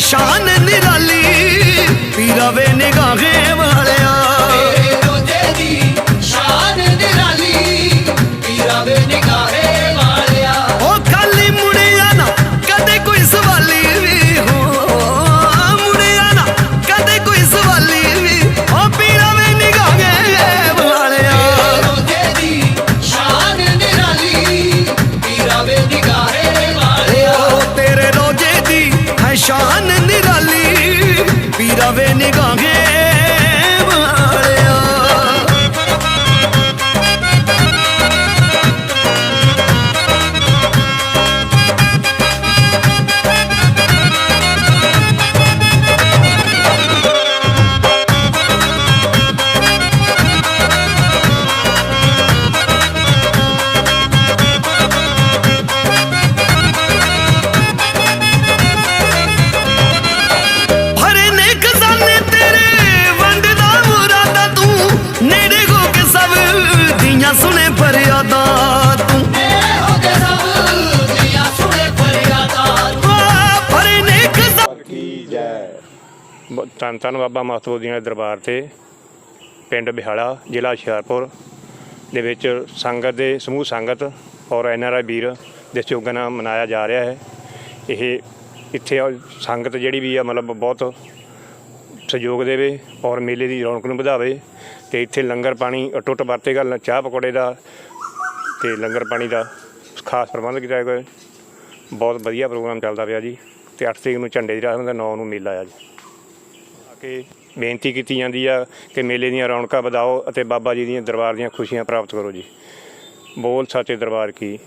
ਸ਼ਾਨ ਨਿਰਾਲੀ ਪੀਰਾ ਵੇ ਨਿਗਾਹੇ ਵਾਲਿਆ। ਤੇਰੇ ਦੀ ਸ਼ਾਨ ਨਿਰਾਲੀ ਪੀਰਾ ਵੇ ਨਿਗਾਹੇ ਸ਼ਾਨ ਨਿਰਾਲੀ ਪੀਰਾ ਵੇ ਨਿਗਾਹੇ ਧੰਨ ਧੰਨ ਬਾਬਾ ਮਹਤਬੂਦੀਨ ਦੇ ਦਰਬਾਰ ਤੇ ਪਿੰਡ ਬਿਹਾਲਾ, ਜ਼ਿਲ੍ਹਾ ਹੁਸ਼ਿਆਰਪੁਰ ਦੇ ਵਿੱਚ ਸੰਗਤ ਦੇ, ਸਮੂਹ ਸੰਗਤ ਔਰ ਐਨਆਰਆਈ ਵੀਰ ਦੇ ਸਹਿਯੋਗ ਨਾਲ ਮਨਾਇਆ ਜਾ ਰਿਹਾ ਹੈ। ਇਹ ਇੱਥੇ ਆ ਸੰਗਤ ਜਿਹੜੀ ਵੀ ਆ, ਮਤਲਬ ਬਹੁਤ ਸਹਿਯੋਗ ਦੇਵੇ ਔਰ ਮੇਲੇ ਦੀ ਰੌਣਕ ਨੂੰ ਵਧਾਵੇ ਤੇ ਇੱਥੇ ਲੰਗਰ ਪਾਣੀ ਟੁੱਟ ਵਰਤੇਗਾ ਲ- ਚਾਹ ਪਕੌੜੇ ਦਾ ਤੇ ਲੰਗਰ ਪਾਣੀ ਦਾ ਖਾਸ ਪ੍ਰਬੰਧ ਕੀਤਾ ਗਿਆ। ਬਹੁਤ ਵਧੀਆ ਪ੍ਰੋਗਰਾਮ ਚੱਲਦਾ ਪਿਆ ਜੀ ਤੇ 8 ਤਰੀਕ ਨੂੰ ਝੰਡੇ ਦੀ ਰਾਹ ਹੁੰਦਾ 9 ਨੂੰ ਮੇਲਾ ਆ ਜੀ। ਕੇ ਬੇਨਤੀ ਕੀਤੀ ਜਾਂਦੀ ਆ ਕਿ ਮੇਲੇ ਦੀਆਂ ਰੌਣਕਾਂ ਵਧਾਓ ਅਤੇ ਬਾਬਾ ਜੀ ਦੀਆਂ ਦਰਬਾਰ ਦੀਆਂ ਖੁਸ਼ੀਆਂ ਪ੍ਰਾਪਤ ਕਰੋ ਜੀ। ਬੋਲ ਸੱਚੇ ਦਰਬਾਰ ਕੀ।